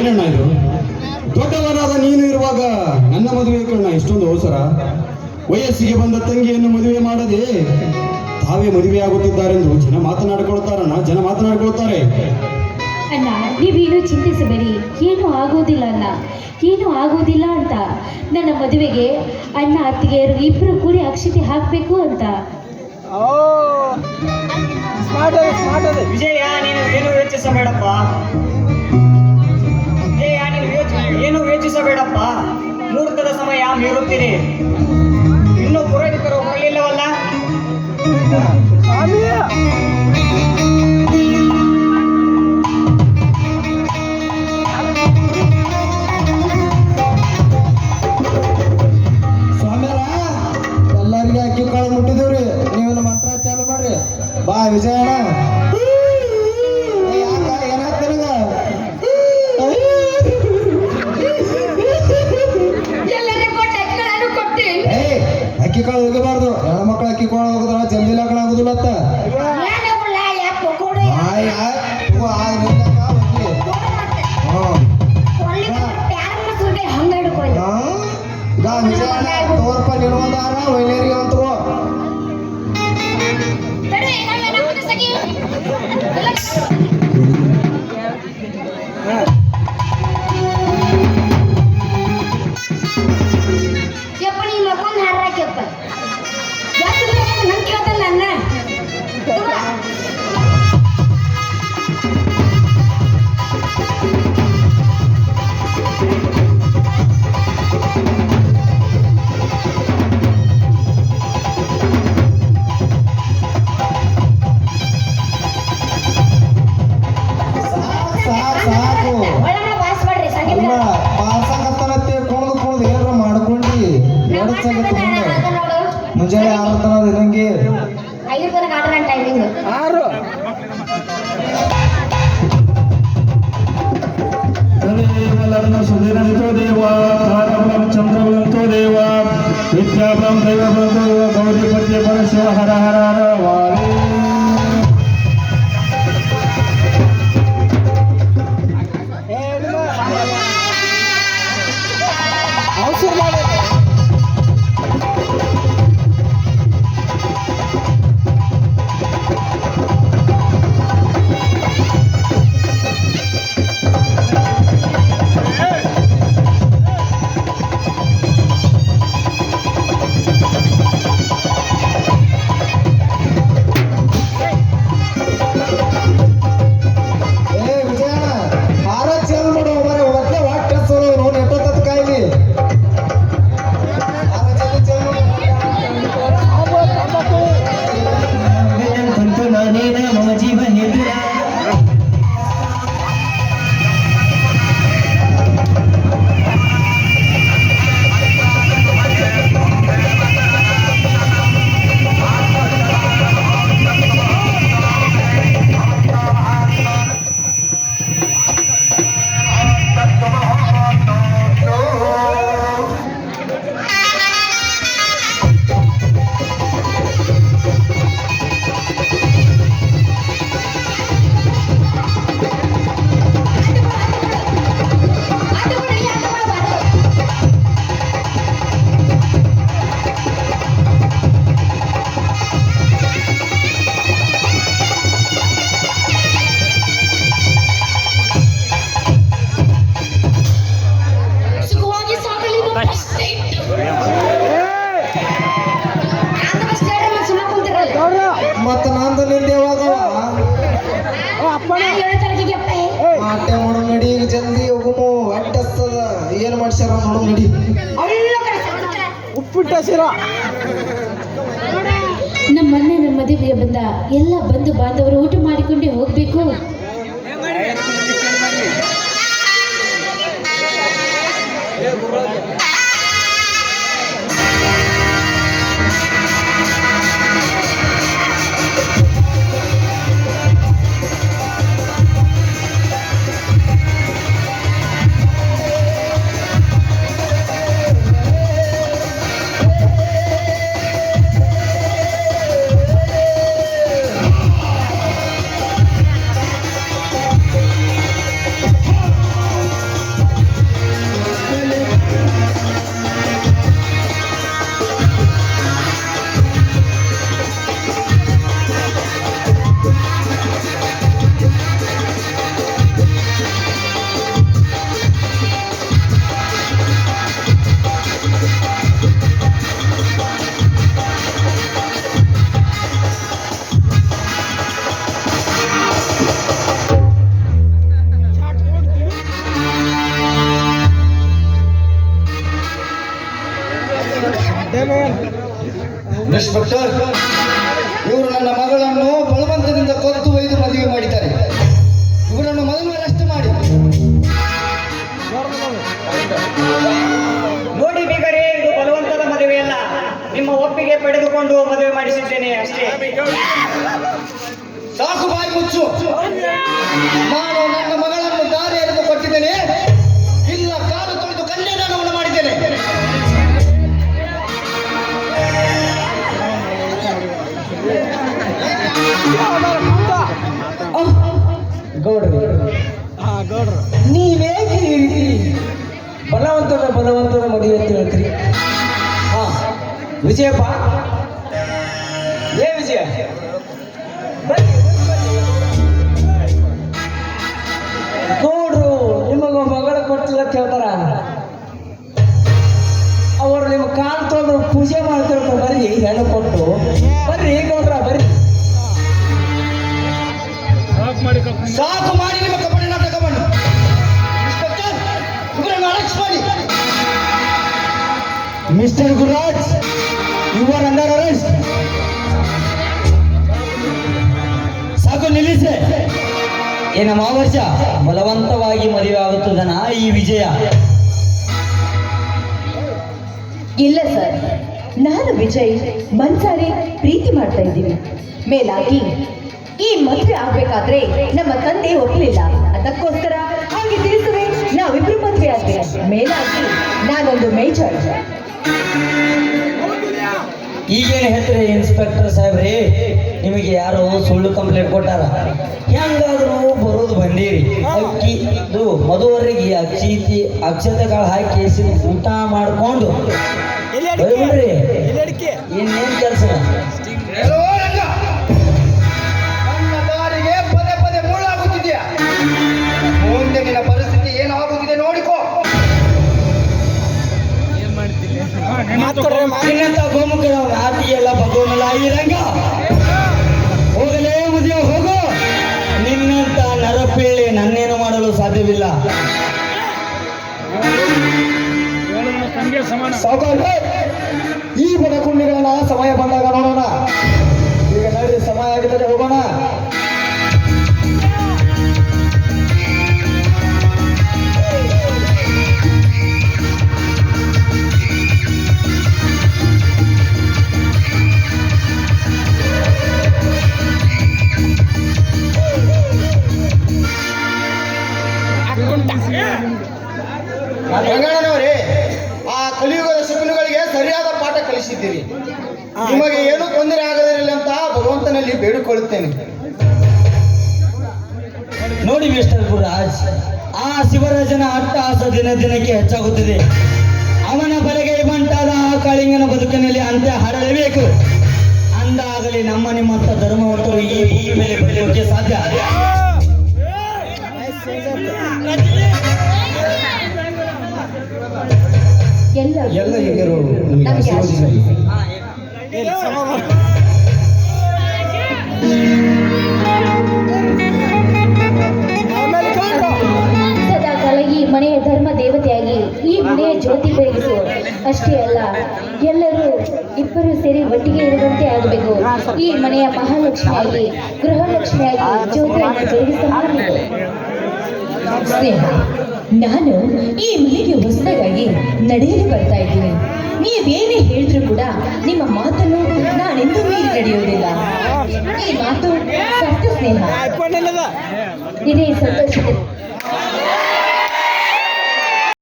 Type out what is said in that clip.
ಏನಣ್ಣ ಇದು? ದೊಡ್ಡವನಾದ ನೀನು ಇರುವಾಗ ನನ್ನ ಮದುವೆ ಕಣ್ಣ ಇಷ್ಟೊಂದು ಅವಸರ. ವಯಸ್ಸಿಗೆ ಬಂದ ತಂಗಿಯನ್ನು ಮದುವೆ ಮಾಡದೆ ತಾವೇ ಮದುವೆ ಆಗುತ್ತಿದ್ದಾರೆಂದು ಜನ ಮಾತನಾಡಿಕೊಳ್ತಾರಣ್ಣ ಜನ ಮಾತನಾಡಿಕೊಳ್ತಾರೆ. ಅಣ್ಣ ನೀವೇನು ಚಿಂತಿಸಬೇಡಿ. ಏನೂ ಆಗೋದಿಲ್ಲ ಅಣ್ಣ. ಏನೂ ಆಗೋದಿಲ್ಲ ಅಂತ. ನನ್ನ ಮದುವೆಗೆ ಅಣ್ಣ ಅತ್ತಿಗೆ ಇಬ್ಬರು ಕೂಡಿ ಅಕ್ಷತೆ ಹಾಕಬೇಕು ಅಂತ. ಓ ಸ್ಮಾರ್ಟ್ ಅದೇ ಸ್ಮಾರ್ಟ್ ಅದೇ ವಿಜಯ ನೀನು ಏನು ಯೋಚಿಸಬೇಡಪ್ಪ ಹೆಣ್ಮಕ್ಳು ಅಕ್ಕಿ ಕೋಳ ಹೋಗುದಿಲ್ಲ ಜಲ್ದಿ ಲಗ್ನ ಆಗುದಿಲ್ಲ ಅತ್ತ ತೋರ್ಪ ನಿರುವುದಾರ ಅಂತ ನಡಚಾಗತ್ತ ಮುಂದೆ ಮುಂಜಾನೆ ಆರು ತನ ಇದಂಗೆ ಐದು ತನಕ ಆಟ ಟೈಮಿಂಗ್ ಆರು. ಸುಧೀರಂತೋ ದೇವ ತಾರಬಲಂ ಚಂದ್ರಬಲಂತೋ ದೇವ ವಿದ್ಯಾಬಲಂ ದೈವಬಲಂತೋ ದೇವ ಗೌರಿ ಪದ್ಯ ಪರಶಿವ ಹರ ಹರ ಹರ ವಾರೇ ಆಟೆ ಮಾಡೋ ನಡಿ ಈಗ ಜಲ್ದಿ ಹೋಗುಮು. ಅಡ್ಡಸ್ತದ. ಏನ್ ಮಾಡ್ಸ್ಯಾರ ನೋಡು. ನಡಿ ಉಪ್ಪಿಟ್ಟ ಶಿರ. ನಮ್ಮ ಅಣ್ಣನ ಮದುವೆಗೆ ಬಂದ ಎಲ್ಲ ಬಂಧು ಬಾಂಧವರು ಊಟ ಮಾಡಿಕೊಂಡೇ ಹೋಗ್ಬೇಕು. ಇನ್ಸ್ಪೆಕ್ಟರ್ ಇವರು ನನ್ನ ಮಗಳನ್ನು ಬಲವಂತದಿಂದ ಕೊತ್ತು ಒಯ್ದು ಮದುವೆ ಮಾಡಿದ್ದಾರೆ. ಇವರನ್ನು ಮೊದಲು ಅರೆಸ್ಟ್ ಮಾಡಿ. ನೋಡಿ ಬೀಗರೇ ಇದು ಬಲವಂತದ ಮದುವೆಯಲ್ಲ. ನಿಮ್ಮ ಒಪ್ಪಿಗೆ ಪಡೆದುಕೊಂಡು ಮದುವೆ ಮಾಡಿಸಿದ್ದೇನೆ ಅಷ್ಟೇ. ಸಾಕು ಬಾಯಿ ಮುಚ್ಚು. ಗೌಡ್ರಿ. ಹಾ ಗೌಡ್ರು. ನೀವೇಗೆ ಈ ರೀತಿ ಬಲವಂತದ ಬಲವಂತದ ಮದುವೆ ಅಂತ ಹೇಳ್ತೀರಿ. ಹಾ ವಿಜಯಪ್ಪ. ಸಾಕು ಮಾಡಿ ನಿಮ್ಮ ಕಬಡ್ಡಿ ನಾಟಕ ಮಾಡಿ ಇನ್ಸ್ಪೆಕ್ಟರ್ ಇವರನ್ನು ಅರೆಸ್ಟ್ ಮಾಡಿ. Mister Gururaj you are under arrest ಸಾಕು, ನಿಲ್ಲಿಸೆ. ಏನ ಮಾವರ್ಷ ಬಲವಂತವಾಗಿ ಮದುವೆ ಆಗುತ್ತದನ ಈ ವಿಜಯ. ಇಲ್ಲ ಸರ್, ನಾನು ವಿಜಯ್, ಮನ್ಸಾರಿ ಪ್ರೀತಿ ಮಾಡ್ತಾ ಇದ್ದೀನಿ. ಮೇಲಾಗಿ ಈ ಮದುವೆ ಆಗ್ಬೇಕಾದ್ರೆ ನಮ್ಮ ತಂದೆ ಒಪ್ಪಲಿಲ್ಲ ಅದಕ್ಕೋಸ್ಕರ ಹಾಗೆ ತಿಳಿಸುವೆ ನಾವಿಬ್ರು ಮದುವೆ ಆದ್ರೆ ಮೇಲಾಗಿ ನಾನೊಂದು ಮೇಜರ್. ಈಗೇನು ಹೇಳ್ತೀರಿ ಇನ್ಸ್ಪೆಕ್ಟರ್ ಸಾಹೇಬ್ರಿ? ನಿಮಗೆ ಯಾರೋ ಸುಳ್ಳು ಕಂಪ್ಲೇಂಟ್ ಕೊಟ್ಟಾರ? ಹೆಂಗಾದ್ರೂ ಬರೋದು ಬಂದೀರಿ. ಅಕ್ಕಿ ಇದು ಮದುವರಿಗೆ ಅಕ್ಷಿತಿ ಅಕ್ಷತೆಗಳು ಹಾಕಿ ಸಿ- ಊಟ ಮಾಡ್ಕೊಂಡು ಇನ್ನೇನು ಇನ್ನೇನ್ ಕೆಲಸ? ಹೋಗಲೇ ಹೋಗು. ನಿನ್ನಂತ ನರಪಿಳ್ಳಿ ನನ್ನೇನು ಮಾಡಲು ಸಾಧ್ಯವಿಲ್ಲ. ಈ ಬಡ ಕುಂಡಿಗಳನ್ನ ಸಮಯ ಬಂದಾಗ ನೋಡೋಣ. ರಂಗಣ್ಣನವರೇ ಆ ಕಲಿಯುಗದ ಶಕುನಿಗಳಿಗೆ ಸರಿಯಾದ ಪಾಠ ಕಲಿಸಿದ್ದೀರಿ. ನಿಮಗೆ ಏನು ತೊಂದರೆ ಆಗದಿರಲಿ ಅಂತ ಭಗವಂತನಲ್ಲಿ ಬೇಡಿಕೊಳ್ಳುತ್ತೇನೆ. ನೋಡಿ ಮಿಸ್ಟರ್ ಗುರುರಾಜ್ ಆ ಶಿವರಾಜನ ಅಟ್ಟಹಾಸ ದಿನ ದಿನಕ್ಕೆ ಹೆಚ್ಚಾಗುತ್ತಿದೆ. ಅವನ ಬಲೆಗೆ ಬಂಟಾದ ಆ ಕಾಳಿಂಗನ ಬದುಕಿನಲ್ಲಿ ಅಂತ್ಯ ಹರಳಬೇಕು ಅಂದಾಗಲೇ ನಮ್ಮ ನಿಮ್ಮಂತ ಧರ್ಮವಂತರು ಈ ಭೂಮಿ ಮೇಲೆ ಬರೆಯೋಕೆ ಸಾಧ್ಯ. ಎಲ್ಲ ಹಿರಿಯರು ನಮಗೆ ಸದಾ ಕಲಗಿ ಮನೆಯ ಧರ್ಮ ದೇವತೆಯಾಗಿ ಈ ಮನೆಯ ಜ್ಯೋತಿ ಬೆಳಗಿಸು. ಅಷ್ಟೇ ಅಲ್ಲ ಎಲ್ಲರೂ ಇಬ್ಬರು ಸೇರಿ ಒಟ್ಟಿಗೆ ಇರುವಂತೆ ಆಗಬೇಕು. ಈ ಮನೆಯ ಮಹಾಲಕ್ಷ್ಮಿಯಾಗಿ ಗೃಹಲಕ್ಷ್ಮಿಯಾಗಿ ಜ್ಯೋತಿಯನ್ನು ಬೆಳಗಿಸಬೇಕು ಸ್ನೇಹ. ನಾನು ಈ ಮನೆಗೆ ಹೊಸದಾಗಿ ನಡೆಯಲು ಬರ್ತಾ ಇದ್ದೀನಿ. ನೀವೇನೇ ಹೇಳಿದ್ರು ಕೂಡ ನಿಮ್ಮ ಮಾತನ್ನು ನಾನೆಂದೂ ಮೀರಿ ನಡೆಯುವುದಿಲ್ಲ. ಈ ಮಾತು ಸತ್ಯ ಸ್ನೇಹ. ಇದೇ ಸಂತೋಷದ